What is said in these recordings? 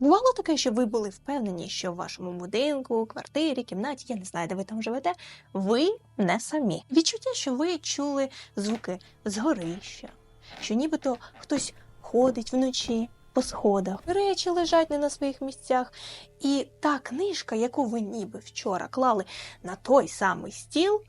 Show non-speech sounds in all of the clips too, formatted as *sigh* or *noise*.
Бувало таке, що ви були впевнені, що в вашому будинку, квартирі, кімнаті, я не знаю, де ви там живете, ви не самі. Відчуття, що ви чули звуки згорища, що нібито хтось ходить вночі по сходах, речі лежать не на своїх місцях. І та книжка, яку ви ніби вчора клали на той самий стіл,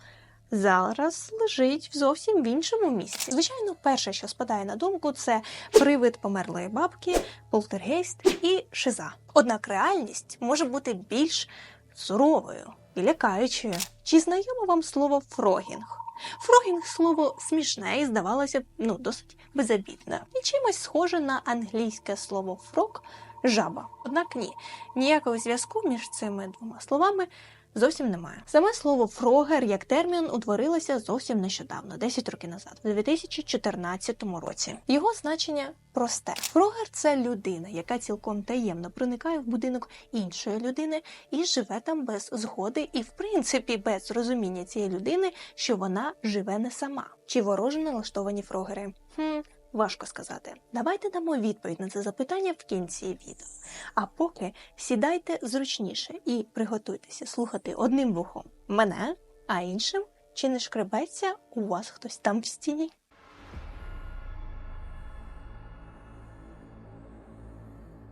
зараз лежить в зовсім в іншому місці. Звичайно, перше, що спадає на думку, це привид померлої бабки, полтергейст і шиза. Однак реальність може бути більш суровою і лякаючою. Чи знайомо вам слово фрогінг? Фрогінг слово смішне і здавалося б, ну, досить безобідне. І чимось схоже на англійське слово фрог жаба. Однак ні, ніякого зв'язку між цими двома словами зовсім немає. Саме слово фрогер як термін утворилося зовсім нещодавно, 10 років назад, у 2014 році. Його значення просте. Фрогер це людина, яка цілком таємно проникає в будинок іншої людини і живе там без згоди, і в принципі без розуміння цієї людини, що вона живе не сама. Чи вороже налаштовані фрогери? Хм, Важко сказати. Давайте дамо відповідь на це запитання в кінці відео. А поки сідайте зручніше і приготуйтеся слухати одним вухом мене, а іншим чи не шкребеться у вас хтось там в стіні.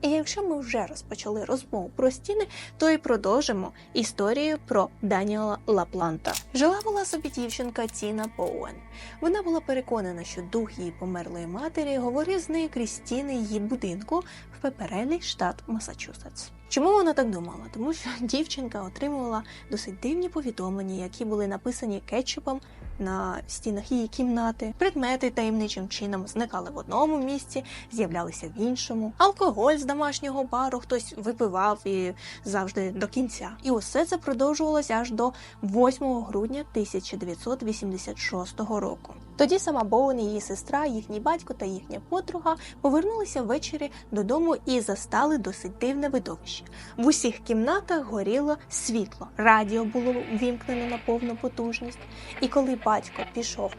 І якщо ми вже розпочали розмову про стіни, то і продовжимо історію про Даніела Лапланта. Жила була собі дівчинка Тіна Боуен. Вона була переконана, що дух її померлої матері говорив з нею крізь стіни її будинку в Пеперелі, штат Масачусетс. Чому вона так думала? Тому що *laughs* дівчинка отримувала досить дивні повідомлення, які були написані кетчупом на стінах її кімнати. Предмети таємничим чином зникали в одному місці, з'являлися в іншому. Алкоголь з домашнього бару хтось випивав і завжди до кінця. І усе це продовжувалося аж до 8 грудня 1986 року. Тоді сама Боуен, її сестра, їхній батько та їхня подруга повернулися ввечері додому і застали досить дивне видовище. В усіх кімнатах горіло світло, радіо було вімкнено на повну потужність. І коли батько пішов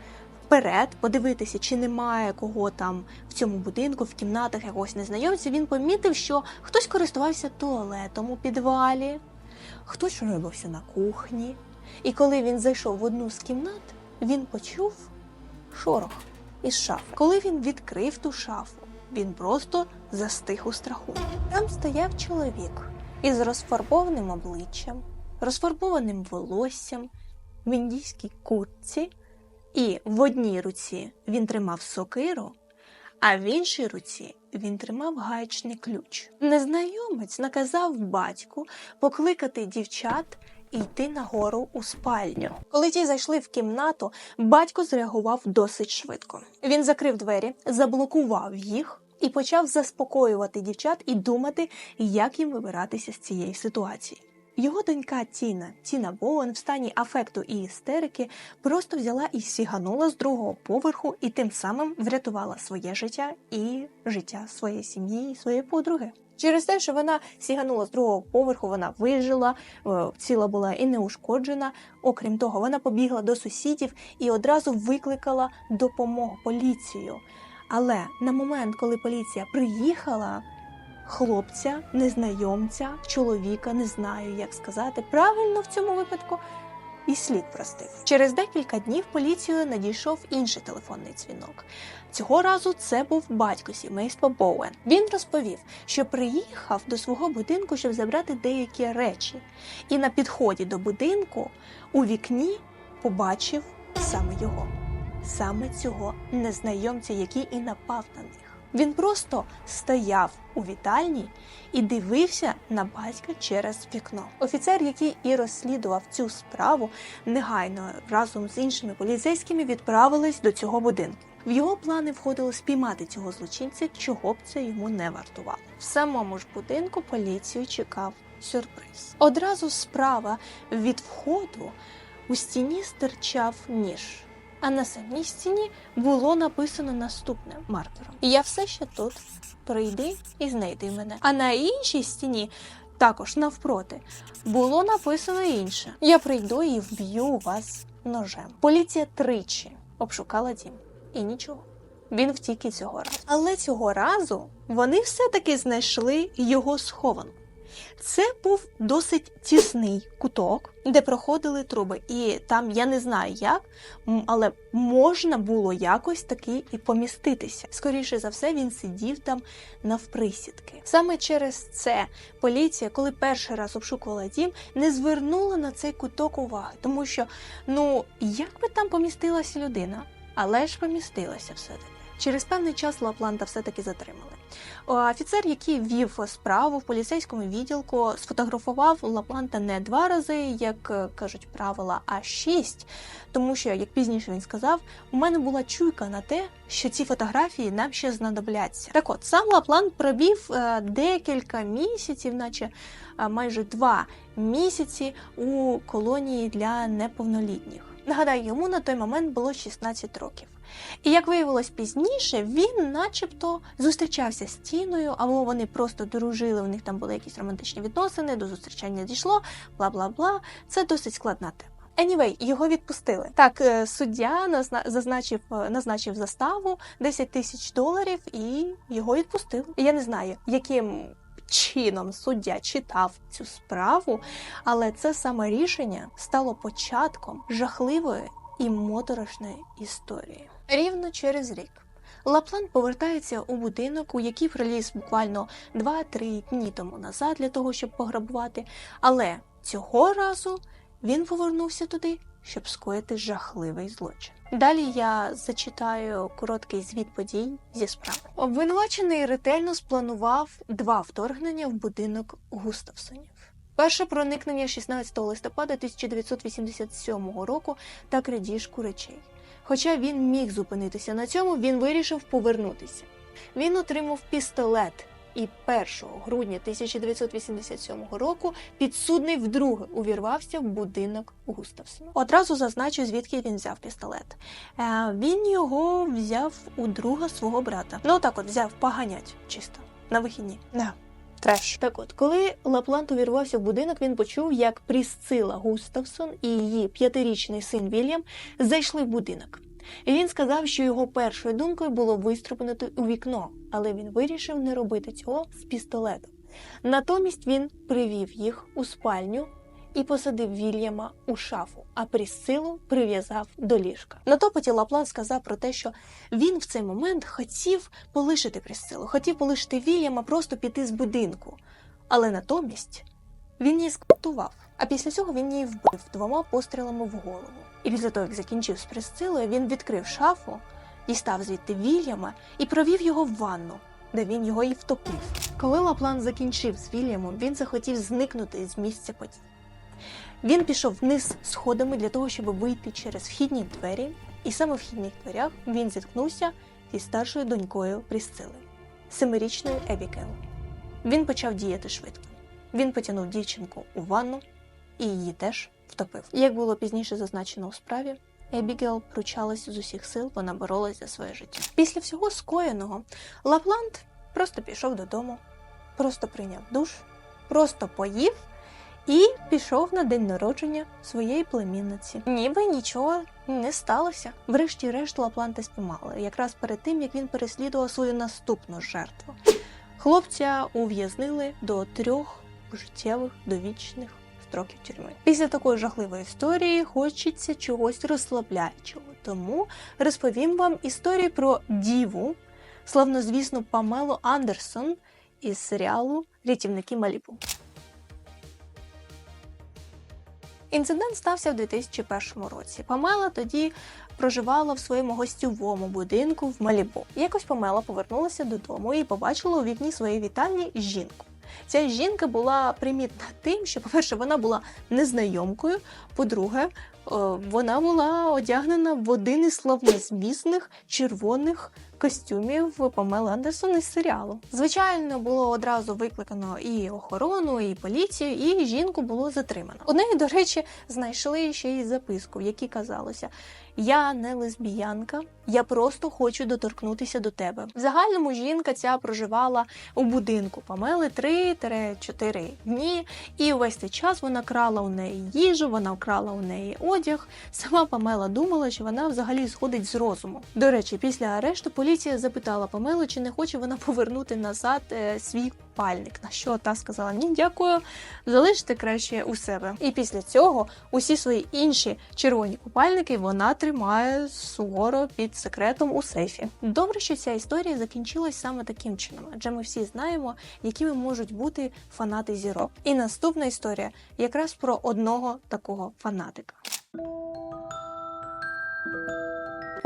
вперед, подивитися, чи немає кого там в цьому будинку, в кімнатах якогось незнайомця, він помітив, що хтось користувався туалетом у підвалі, хтось робився на кухні. І коли він зайшов в одну з кімнат, він почув шорох із шафи. Коли він відкрив ту шафу, він просто застиг у страху. Там стояв чоловік із розфарбованим обличчям, розфарбованим волоссям, в індійській куртці, і в одній руці він тримав сокиру, а в іншій руці він тримав гаечний ключ. Незнайомець наказав батьку покликати дівчат і йти нагору у спальню. Коли ті зайшли в кімнату, батько зреагував досить швидко. Він закрив двері, заблокував їх. І почав заспокоювати дівчат і думати, як їм вибиратися з цієї ситуації. Його донька Тіна, Тіна Боуен в стані афекту і істерики просто взяла і сіганула з другого поверху і тим самим врятувала своє життя і життя своєї сім'ї і своєї подруги. Через те, що вона сіганула з другого поверху, вона вижила, е, ціла була і неушкоджена. Окрім того, вона побігла до сусідів і одразу викликала допомогу поліцію. Але на момент, коли поліція приїхала, хлопця, незнайомця, чоловіка, не знаю, як сказати, правильно в цьому випадку. І слід простив. Через декілька днів поліцію надійшов інший телефонний дзвінок. Цього разу це був батько сімейства Боуен. Він розповів, що приїхав до свого будинку, щоб забрати деякі речі, і на підході до будинку у вікні побачив саме його, саме цього незнайомця, який і напав на них. Він просто стояв у вітальні і дивився на батька через вікно. Офіцер, який і розслідував цю справу, негайно разом з іншими поліцейськими відправились до цього будинку. В його плани входило спіймати цього злочинця, чого б це йому не вартувало. В самому ж будинку поліцію чекав сюрприз. Одразу справа від входу у стіні стирчав ніж. А на самій стіні було написано наступне маркером: Я все ще тут. Прийди і знайди мене. А на іншій стіні, також навпроти, було написано інше: Я прийду і вб'ю вас ножем. Поліція тричі обшукала дім і нічого. він втік і цього разу. Але цього разу вони все-таки знайшли його схованку. Це був досить тісний куток, де проходили труби. І там я не знаю як, але можна було якось таки і поміститися. Скоріше за все, він сидів там навприсідки. Саме через це поліція, коли перший раз обшукувала дім, не звернула на цей куток уваги, тому що ну як би там помістилася людина, але ж помістилася все-таки. Через певний час Лапланта все-таки затримали. Офіцер, який вів справу в поліцейському відділку, сфотографував Лапланта не два рази, як е, кажуть правила, а шість. Тому що, як пізніше він сказав, у мене була чуйка на те, що ці фотографії нам ще знадобляться. Так от сам Лаплан провів е, декілька місяців, наче е, майже два місяці у колонії для неповнолітніх. Нагадаю, йому на той момент було 16 років. І як виявилось пізніше, він начебто зустрічався з Тіною, або вони просто дружили, у них там були якісь романтичні відносини, до зустрічання дійшло, бла бла бла. Це досить складна тема. Anyway, його відпустили. Так, е, суддя зазначив, е, назначив заставу 10 тисяч доларів і його відпустили. Я не знаю, яким чином суддя читав цю справу, але це саме рішення стало початком жахливої і моторошної історії. Рівно через рік Лаплан повертається у будинок, у який приліз буквально 2-3 дні тому назад для того, щоб пограбувати. Але цього разу він повернувся туди, щоб скоїти жахливий злочин. Далі я зачитаю короткий звіт подій зі справи. Обвинувачений ретельно спланував два вторгнення в будинок Густавсонів. Перше проникнення 16 листопада 1987 року та крадіжку речей. Хоча він міг зупинитися на цьому, він вирішив повернутися. Він отримав пістолет і 1 грудня 1987 року підсудний вдруге увірвався в будинок Густавсона. Одразу зазначу, звідки він взяв пістолет. Е, Він його взяв у друга свого брата. Ну так от взяв поганять чисто на вихідні. Да. Треш. Так от, коли Лаплант увірвався в будинок, він почув, як Прісцила Густавсон і її п'ятирічний син Вільям зайшли в будинок. І він сказав, що його першою думкою було вистрибнути у вікно, але він вирішив не робити цього з пістолетом. Натомість він привів їх у спальню і посадив Вільяма у шафу, а Прісцилу прив'язав до ліжка. На допиті Лаплан сказав про те, що він в цей момент хотів полишити Прісцилу, хотів полишити Вільяма, просто піти з будинку. Але натомість він її скатував. А після цього він її вбив двома пострілами в голову. І після того, як закінчив з Присцилою, він відкрив шафу, дістав звідти Вільяма і провів його в ванну, де він його і втопив. Коли Лаплан закінчив з Вільямом, він захотів зникнути з місця подій. Він пішов вниз сходами для того, щоб вийти через вхідні двері, і саме в вхідних дверях він зіткнувся зі старшою донькою Присцили, семирічною Ебікел. Він почав діяти швидко. Він потягнув дівчинку у ванну і її теж втопив. Як було пізніше зазначено у справі, Ебігел пручалась з усіх сил, вона боролась за своє життя. Після всього скоєного Лапланд просто пішов додому, просто прийняв душ, просто поїв і пішов на день народження своєї племінниці. Ніби нічого не сталося. Врешті-решт Лапланта спіймали, якраз перед тим як він переслідував свою наступну жертву. Хлопця ув'язнили до трьох життєвих довічних строків тюрми. Після такої жахливої історії хочеться чогось розслабляючого. Тому розповім вам історію про діву, славнозвісну Памелу Андерсон із серіалу Рятівники Малібу. Інцидент стався в 2001 році. Памела тоді проживала в своєму гостьовому будинку в Малібу. Якось Памела повернулася додому і побачила у вікні своєї вітальні жінку. Ця жінка була примітна тим, що, по-перше, вона була незнайомкою, по-друге, е, вона була одягнена в один із славнозвісних червоних костюмів Памели Андерсон із серіалу. Звичайно, було одразу викликано і охорону, і поліцію, і жінку було затримано. У неї, до речі, знайшли ще й записку, в якій казалося: Я не лесбіянка, я просто хочу доторкнутися до тебе. В загальному жінка ця проживала у будинку Памели 3-4 дні, і увесь цей час вона крала у неї їжу, вона вкрала у неї одяг. Сама Памела думала, що вона взагалі сходить з розуму. До речі, після арешту поліція запитала Памелу, чи не хоче вона *laughs* повернути назад е, свій купальник. На що та сказала: Ні, дякую, залиште краще у себе. І після цього усі свої інші червоні купальники вона тримає суворо під секретом у сейфі. Добре, що ця історія закінчилась саме таким чином, адже ми всі знаємо, якими можуть бути фанати зірок. І наступна історія якраз про одного такого фанатика.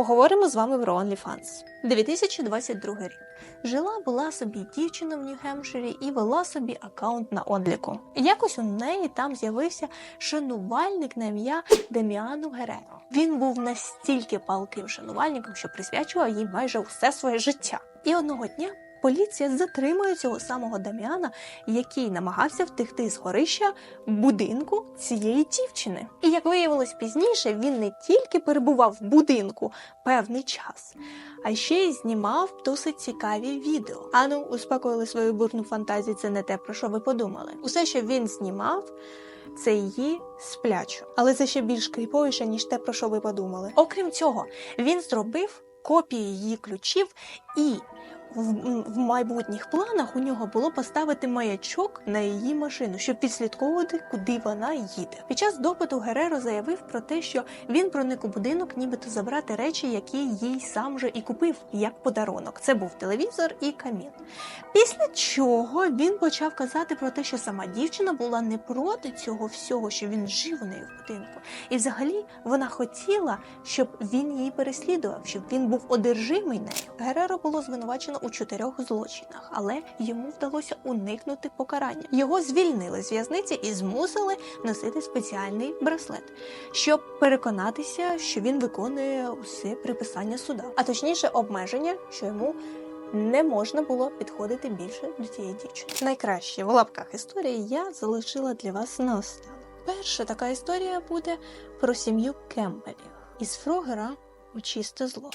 Поговоримо з вами про OnlyFans. 2022 рік. Жила була собі дівчина в Нью-Гемширі і вела собі аккаунт на Онліку. Якось у неї там з'явився шанувальник на ім'я Деміану Гереро. Він був настільки палким шанувальником, що присвячував їй майже усе своє життя. І одного дня поліція затримує цього самого Даміана, який намагався втекти з горища будинку цієї дівчини. І як виявилось пізніше, він не тільки перебував в будинку певний час, а ще й знімав досить цікаві відео. Ану, успокоїли свою бурну фантазію. Це не те, про що ви подумали. Усе, що він знімав. Це її сплячу, але це ще більш кріповіше, ніж те, про що ви подумали. Окрім цього, він зробив копії її ключів і в, в майбутніх планах у нього було поставити маячок на її машину, щоб відслідковувати, куди вона їде. Під час допиту Гереро заявив про те, що він проник у будинок, нібито забрати речі, які їй сам же і купив як подарунок. Це був телевізор і камін. Після чого він почав казати про те, що сама дівчина була не проти цього всього, що він жив у неї в будинку. І взагалі вона хотіла, щоб він її переслідував, щоб він був одержимий нею. Гереро було звинувачено у чотирьох злочинах, але йому вдалося уникнути покарання. Його звільнили з в'язниці і змусили носити спеціальний браслет, щоб переконатися, що він виконує усе приписання суда, а точніше обмеження, що йому. Не можна було підходити більше до цієї дівчини. Найкраще в лапках історії я залишила для вас наостанок. Перша така історія буде про сім'ю Кембелів із Фрогера у чисте зло.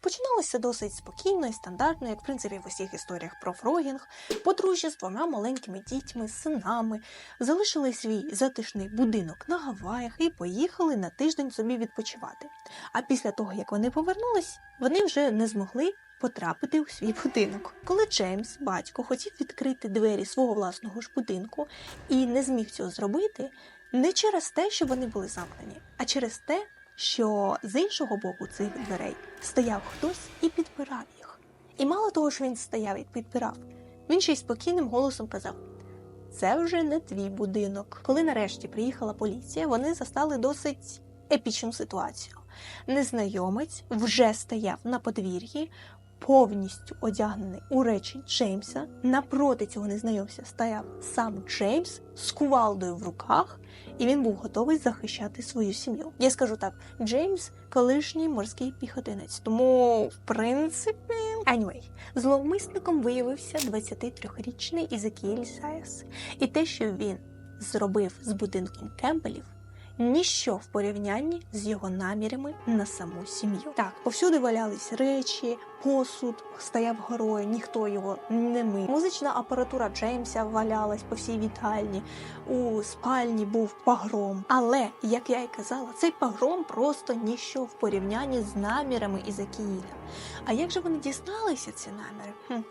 Починалося досить спокійно і стандартно, як в принципі в усіх історіях про фрогінг. Подружжя з двома маленькими дітьми, синами залишили свій затишний будинок на Гаваях і поїхали на тиждень собі відпочивати. А після того, як вони повернулись, вони вже не змогли потрапити у свій будинок. Коли Джеймс, батько, хотів відкрити двері свого власного ж будинку і не зміг цього зробити, не через те, що вони були замкнені, а через те, що з іншого боку цих дверей стояв хтось і підпирав їх. І мало того, що він стояв і підпирав, він ще й спокійним голосом казав: Це вже не твій будинок. Коли нарешті приїхала поліція, вони застали досить епічну ситуацію. Незнайомець вже стояв на подвір'ї, повністю одягнений у речі Джеймса. Напроти цього незнайомця стояв сам Джеймс з кувалдою в руках, і він був готовий захищати свою сім'ю. Я скажу так: Джеймс колишній морський піхотинець. Тому, в принципі, anyway, зловмисником виявився 23-річний Ізекіель Саяс. І те, що він зробив з будинком Кемпелів, ніщо в порівнянні з його намірами на саму сім'ю. Так, повсюди валялись речі, посуд стояв горою, ніхто його не мив. Музична апаратура Джеймса валялась по всій вітальні, у спальні був погром. Але, як я й казала, цей погром просто ніщо в порівнянні з намірами Ізакіїля. А як же вони дізналися ці наміри? Хм.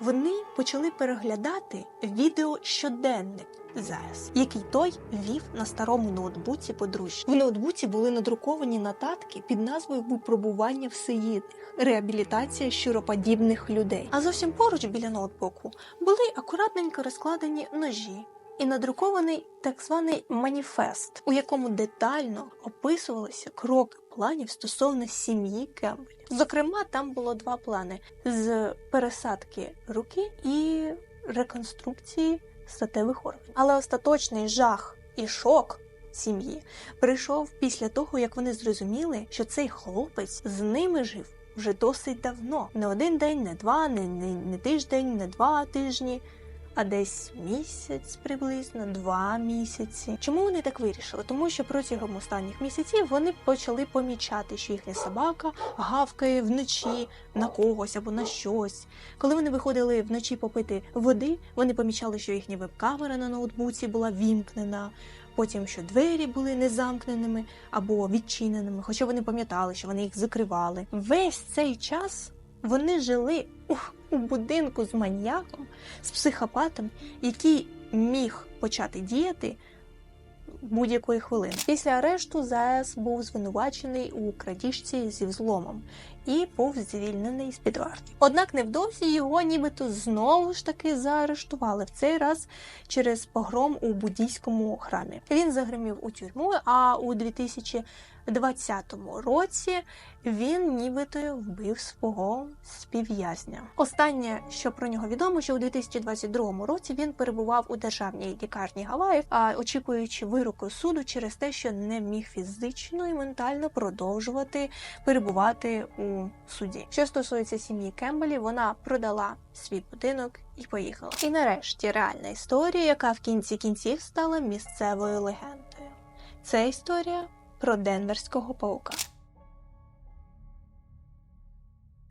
Вони почали переглядати відео щоденник зараз, який той вів на старому ноутбуці подружжя. В ноутбуці були надруковані нотатки під назвою Випробування всеїдних, реабілітація щуроподібних людей. А зовсім поруч біля ноутбуку були акуратненько розкладені ножі. І надрукований так званий маніфест, у якому детально описувалися кроки планів стосовно сім'ї Кембелів. Зокрема, там було два плани: з пересадки руки і реконструкції статевих органів. Але остаточний жах і шок сім'ї прийшов після того, як вони зрозуміли, що цей хлопець з ними жив вже досить давно. Не один день, не два, не, не, не тиждень, не два тижні. А десь місяць приблизно, два місяці. Чому вони так вирішили? Тому що протягом останніх місяців вони почали помічати, що їхня собака гавкає вночі на когось або на щось. Коли вони виходили вночі попити води, вони помічали, що їхня веб-камера на ноутбуці була вімкнена. Потім, що двері були незамкненими або відчиненими, хоча вони пам'ятали, що вони їх закривали. Весь цей час вони жили у, у будинку з маньяком, з психопатом, який міг почати діяти будь-якої хвилини. Після арешту ЗАЕС був звинувачений у крадіжці зі взломом і був звільнений з під варти. Однак невдовзі його нібито знову ж таки заарештували в цей раз через погром у буддійському храмі. Він загримів у тюрму, а у 2020 році він нібито вбив свого співв'язня. Останнє, що про нього відомо, що у 2022 році він перебував у державній лікарні Гаваїв, а очікуючи вироку суду через те, що не міг фізично і ментально продовжувати перебувати у суді. Що стосується сім'ї Кембелі, вона продала свій будинок і поїхала. І нарешті реальна історія, яка в кінці кінців стала місцевою легендою. Це історія про денверського паука.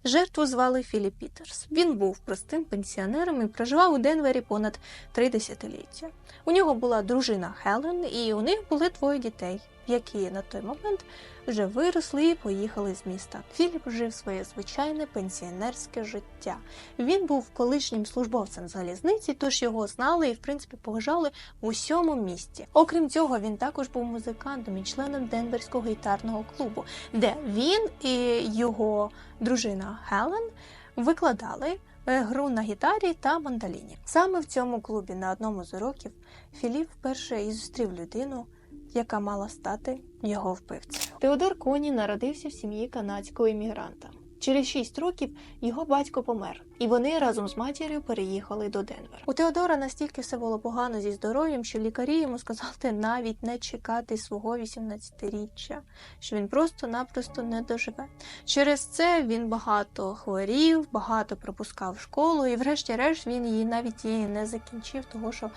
Жертву звали Філіп Пітерс. Він був простим пенсіонером і проживав у Денвері понад три десятиліття. У нього була дружина Хелен, і у них були двоє дітей, які на той момент вже виросли і поїхали з міста. Філіп жив своє звичайне пенсіонерське життя. Він був колишнім службовцем залізниці, тож його знали і, в принципі, поважали в усьому місті. Окрім цього, він також був музикантом і членом Денверського гітарного клубу, де він і його дружина Хелен викладали е, гру на гітарі та мандоліні. Саме в цьому клубі на одному з уроків Філіп вперше і зустрів людину, яка мала стати його вбивцею. Теодор Коні народився в сім'ї канадського іммігранта. Через шість років його батько помер, і вони разом з матір'ю переїхали до Денвера. У Теодора настільки все було погано зі здоров'ям, що лікарі йому сказали навіть не чекати свого 18-річчя, що він просто-напросто не доживе. Через це він багато хворів, багато пропускав школу, і, врешті-решт, він її навіть її не закінчив, тому що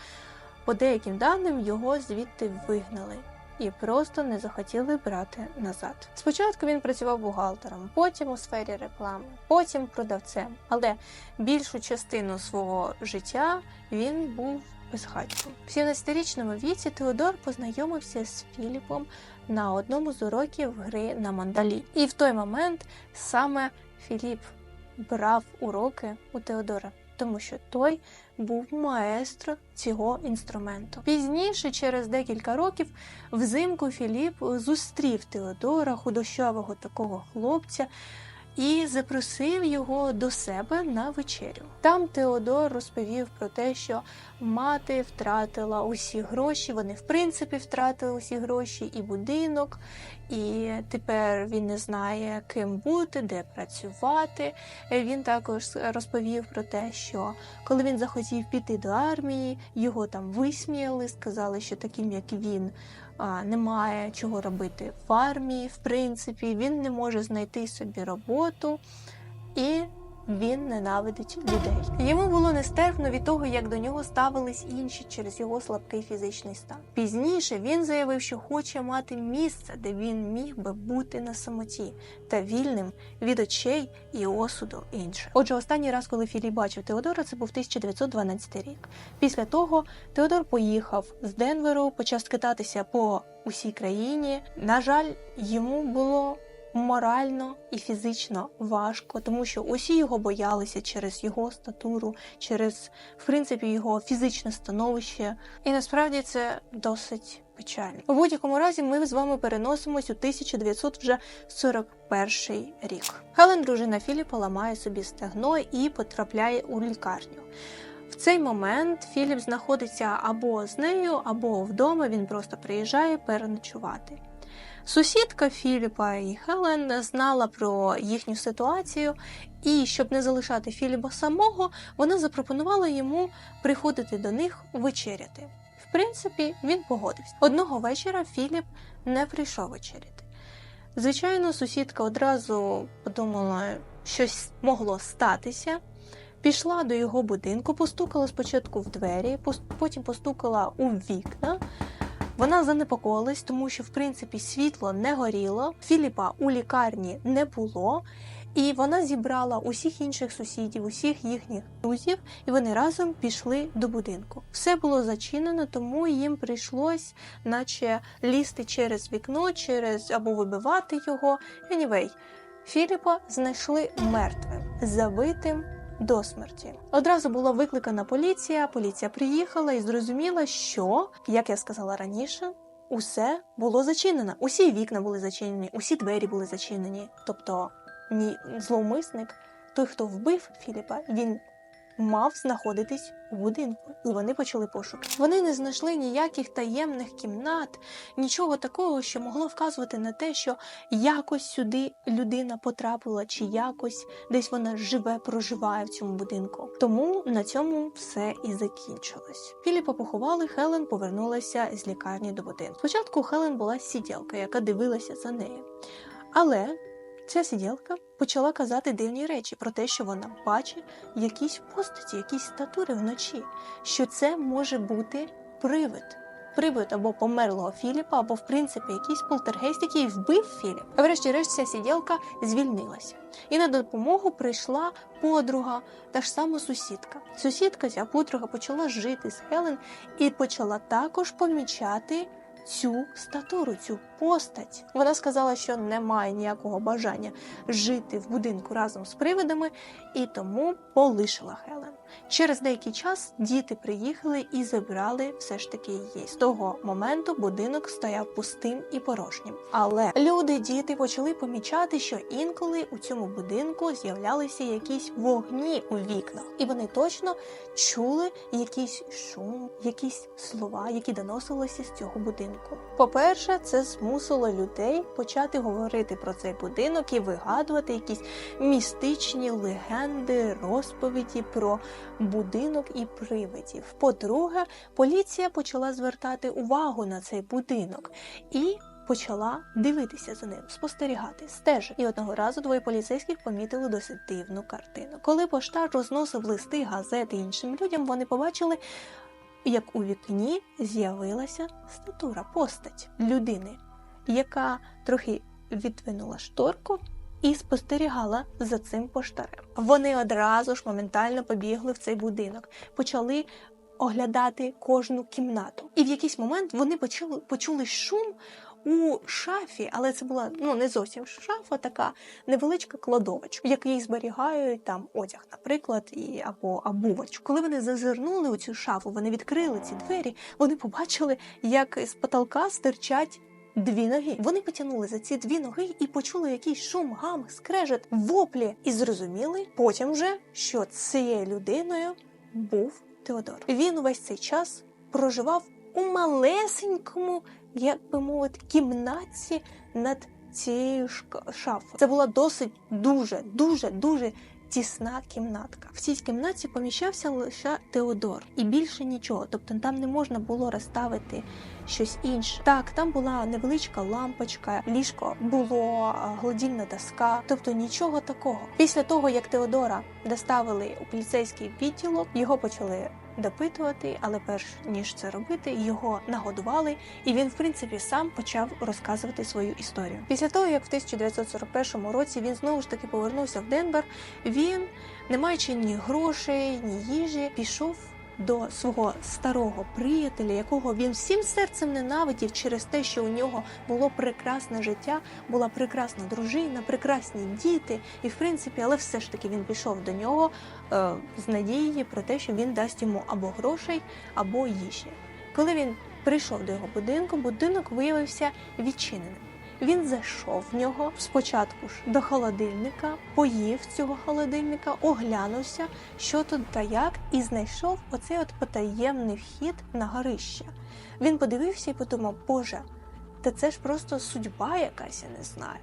по деяким даним його звідти вигнали і просто не захотіли брати назад. Спочатку він працював бухгалтером, потім у сфері реклами, потім продавцем, але більшу частину свого життя він був безхатьком. В 17-річному віці Теодор познайомився з Філіпом на одному з уроків гри на мандалі. І в той момент саме Філіп брав уроки у Теодора тому що той був маестро цього інструменту. Пізніше, через декілька років, взимку Філіп зустрів Теодора, худощавого такого хлопця. І запросив його до себе на вечерю. Там Теодор розповів про те, що мати втратила усі гроші. Вони, в принципі, втратили усі гроші і будинок, і тепер він не знає, ким бути, де працювати. Він також розповів про те, що коли він захотів піти до армії, його там висміяли, сказали, що таким як він. Немає чого робити в армії, в принципі, він не може знайти собі роботу і він ненавидить людей. Йому було нестерпно від того, як до нього ставились інші через його слабкий фізичний стан. Пізніше він заявив, що хоче мати місце, де він міг би бути на самоті та вільним від очей і осуду інших. Отже, останній раз, коли Філіп бачив Теодора, це був 1912 рік. Після того Теодор поїхав з Денверу, почав скитатися по усій країні. На жаль, йому було морально і фізично важко, тому що усі його боялися через його статуру, через в принципі його фізичне становище. І насправді це досить печально. У будь-якому разі ми з вами переносимось у 1941 рік. Хелен, дружина Філіпа, ламає собі стегно і потрапляє у лікарню. В цей момент Філіп знаходиться або з нею, або вдома. Він просто приїжджає переночувати. Сусідка Філіпа і Хелен знала про їхню ситуацію, і щоб не залишати Філіпа самого, вона запропонувала йому приходити до них вечеряти. В принципі, він погодився. Одного вечора Філіп не прийшов вечеряти. Звичайно, сусідка одразу подумала, щось могло статися. Пішла до його будинку, постукала спочатку в двері, потім постукала у вікна. Вона занепокоїлась, тому що в принципі світло не горіло, Філіпа у лікарні не було, і вона зібрала усіх інших сусідів, усіх їхніх друзів, і вони разом пішли до будинку. Все було зачинено, тому їм прийшлось, наче лізти через вікно, через або вибивати його. Anyway, Філіпа знайшли мертвим, забитим до смерті. Одразу була викликана поліція. Поліція приїхала і зрозуміла, що, як я сказала раніше, усе було зачинено. Усі вікна були зачинені, усі двері були зачинені. Тобто, ні зловмисник, той, хто вбив Філіпа, він мав знаходитись у будинку, і вони почали пошуки. Вони не знайшли ніяких таємних кімнат, нічого такого, що могло вказувати на те, що якось сюди людина потрапила, чи якось десь вона живе, проживає в цьому будинку. Тому на цьому все і закінчилось. Філіпа поховали, Хелен повернулася з лікарні до будинку. Спочатку Хелен була сиділка, яка дивилася за нею. Але ця сиділка почала казати дивні речі про те, що вона бачить якісь постаті, якісь статури вночі, що це може бути привид. Привид або померлого Філіпа, або в принципі якийсь полтергейст, який вбив Філіп. А врешті-решт ця сиділка звільнилася. І на допомогу прийшла подруга, та ж сама сусідка. Сусідка, ця подруга почала жити з Хелен і почала також помічати цю статуру, цю постать. Вона сказала, що не має ніякого бажання жити в будинку разом з привидами, і тому полишила Хелен. Через деякий час діти приїхали і забрали все ж таки її. З того моменту будинок стояв пустим і порожнім. Але люди, діти почали помічати, що інколи у цьому будинку з'являлися якісь вогні у вікнах, і вони точно чули якийсь шум, якісь слова, які доносилися з цього будинку. По-перше, це змусило людей почати говорити про цей будинок і вигадувати якісь містичні легенди, розповіді про будинок і привидів. По-друге, поліція почала звертати увагу на цей будинок і. Почала дивитися за ним, спостерігати, стежити. І одного разу двоє поліцейських помітили досить дивну картину. Коли поштар розносив листи, газети іншим людям, вони побачили, як у вікні з'явилася статура, постать людини, яка трохи відвинула шторку і спостерігала за цим поштарем. Вони одразу ж моментально побігли в цей будинок, почали оглядати кожну кімнату. І в якийсь момент вони почули, почули шум у шафі, але це була ну не зовсім шафа, така невеличка кладовочка, в якій зберігають там одяг, наприклад, і або обувочку. Коли вони зазирнули у цю шафу, вони відкрили ці двері, вони побачили, як з потолка стирчать. Дві ноги. Вони потягнули за ці дві ноги і почули якийсь шум, гам, скрежет, воплі, і зрозуміли потім вже, що цією людиною був Теодор. Він увесь цей час проживав у малесенькому, як би мовити, кімнатці над цією шафою. Це була досить дуже, дуже, дуже тісна кімнатка. В цій кімнаті поміщався лише Теодор і більше нічого. Тобто там не можна було розставити щось інше. Так, там була невеличка лампочка, ліжко було гладільна доска, тобто нічого такого. Після того, як Теодора доставили у поліцейський відділок, його почали допитувати, але перш ніж це робити, його нагодували, і він, в принципі, сам почав розказувати свою історію. Після того, як в 1941 році він знову ж таки повернувся в Денвер, він, не маючи ні грошей, ні їжі, пішов. До свого старого приятеля, якого він всім серцем ненавидів через те, що у нього було прекрасне життя, була прекрасна дружина, прекрасні діти, і в принципі, але все ж таки він пішов до нього е, з надією про те, що він дасть йому або грошей, або їжі. Коли він прийшов до його будинку, будинок виявився відчиненим. Він зайшов в нього спочатку ж до холодильника, поїв цього холодильника, оглянувся, що тут та як, і знайшов оцей от потаємний вхід на горище. Він подивився і подумав, Боже, та це ж просто судьба якась, я не знаю.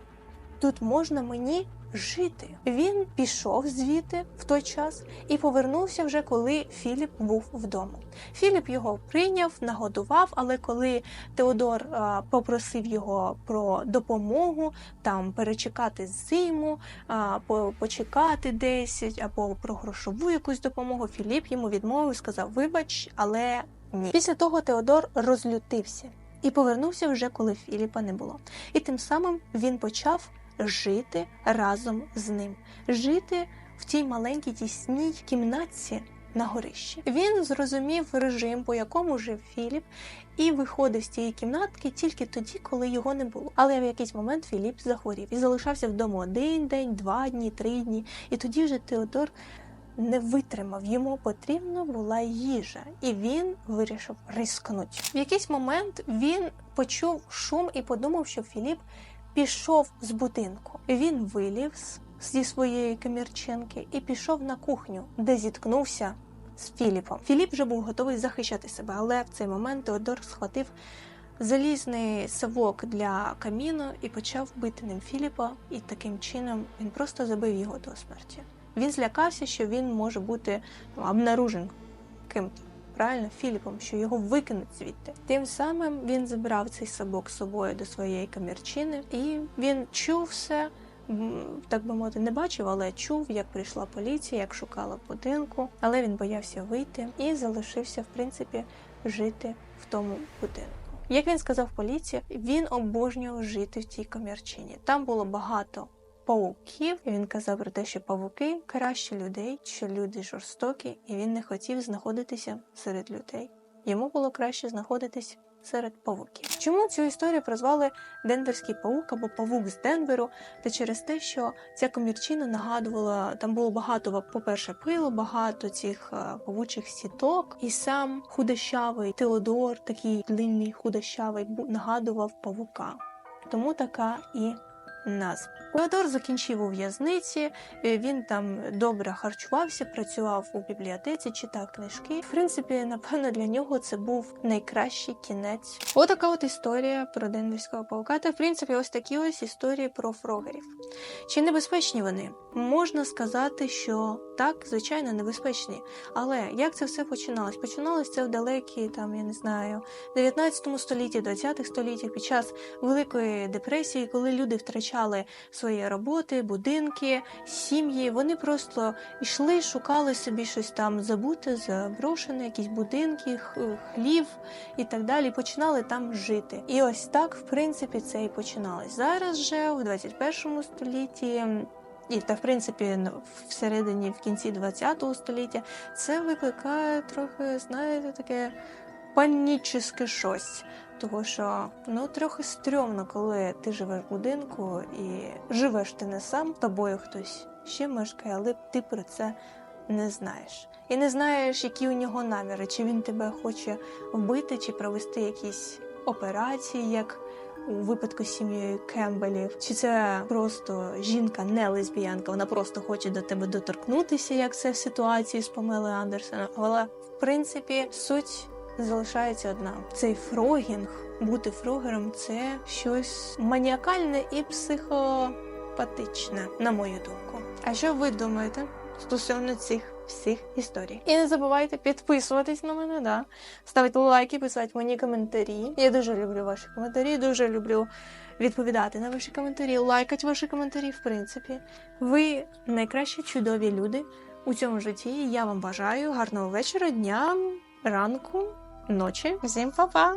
Тут можна мені жити. Він пішов звідти в той час і повернувся вже коли Філіп був вдома. Філіп його прийняв, нагодував, але коли Теодор а, попросив його про допомогу, там перечекати зиму, а, по- почекати десь або про грошову якусь допомогу, Філіп йому відмовив, сказав: Вибач, але ні. Після того Теодор розлютився і повернувся вже коли Філіпа не було. І тим самим він почав жити разом з ним, жити в тій маленькій тісній кімнатці на горищі. Він зрозумів режим, по якому жив Філіп, і виходив з цієї кімнатки тільки тоді, коли його не було. Але в якийсь момент Філіп захворів і залишався вдома один день, два дні, три дні. І тоді вже Теодор не витримав, йому потрібна була їжа, і він вирішив рискнути. В якийсь момент він почув шум і подумав, що Філіп пішов з будинку. Він виліз зі своєї камірчинки і пішов на кухню, де зіткнувся з Філіпом. Філіп вже був готовий захищати себе, але в цей момент Теодор схватив залізний совок для каміну і почав бити ним Філіпа, і таким чином він просто забив його до смерті. Він злякався, що він може бути ну, обнаружен ким-то. Правильно, Філіпом, що його викинуть звідти. Тим самим він забрав цей собак з собою до своєї камірчини, і він чув все, так би мовити, не бачив, але чув, як прийшла поліція, як шукала будинку, але він боявся вийти і залишився, в принципі, жити в тому будинку. Як він сказав поліції, він обожнював жити в тій камірчині. Там було багато пауків. І він казав про те, що павуки краще людей, що люди жорстокі, і він не хотів знаходитися серед людей. Йому було краще знаходитись серед павуків. Чому цю історію прозвали Денверський паук або павук з Денверу? Та через те, що ця комірчина нагадувала, там було багато, по-перше, пилу, багато цих е, павучих сіток, і сам худощавий Теодор, такий длинний худощавий, нагадував павука. Тому така і назва. Теодор закінчив у в'язниці, е, він там добре харчувався, працював у бібліотеці, читав книжки. В принципі, напевно, для нього це був найкращий кінець. Отака от історія про Денверського паука. Та в принципі, ось такі ось історії про фрогерів. Чи небезпечні вони? Можна сказати, що так, звичайно, небезпечні. Але як це все починалось? Починалось це в далекій, там я не знаю, 19 столітті, 20 століттях під час Великої депресії, коли люди втрачали свої роботи, будинки, сім'ї. Вони просто йшли, шукали собі щось там забуте, заброшене, якісь будинки, хлів і так далі. Починали там жити. І ось так, в принципі, це і починалось. Зараз же в 21 столітті. І та в принципі всередині, в кінці 20 століття, це викликає трохи, знаєте, таке панічне щось. Того що ну трохи стрьомно, коли ти живеш в будинку і живеш ти не сам, тобою хтось ще мешкає, але ти про це не знаєш. І не знаєш, які у нього наміри, чи він тебе хоче вбити, чи провести якісь операції, як у випадку з сім'єю Кембелів, чи це просто жінка не лесбіянка, вона просто хоче до тебе доторкнутися, як це в ситуації з Памелою Андерсоном. Але в принципі суть залишається одна: цей фрогінг, бути фрогером це щось маніакальне і психопатичне, на мою думку. А що ви думаєте стосовно цих всіх історій? І не забувайте підписуватись на мене, да, ставити лайки, писати мені коментарі. Я дуже люблю ваші коментарі, дуже люблю відповідати на ваші коментарі, лайкати ваші коментарі, в принципі. Ви найкращі чудові люди у цьому житті. Я вам бажаю гарного вечора, дня, ранку, ночі. Всім па-па!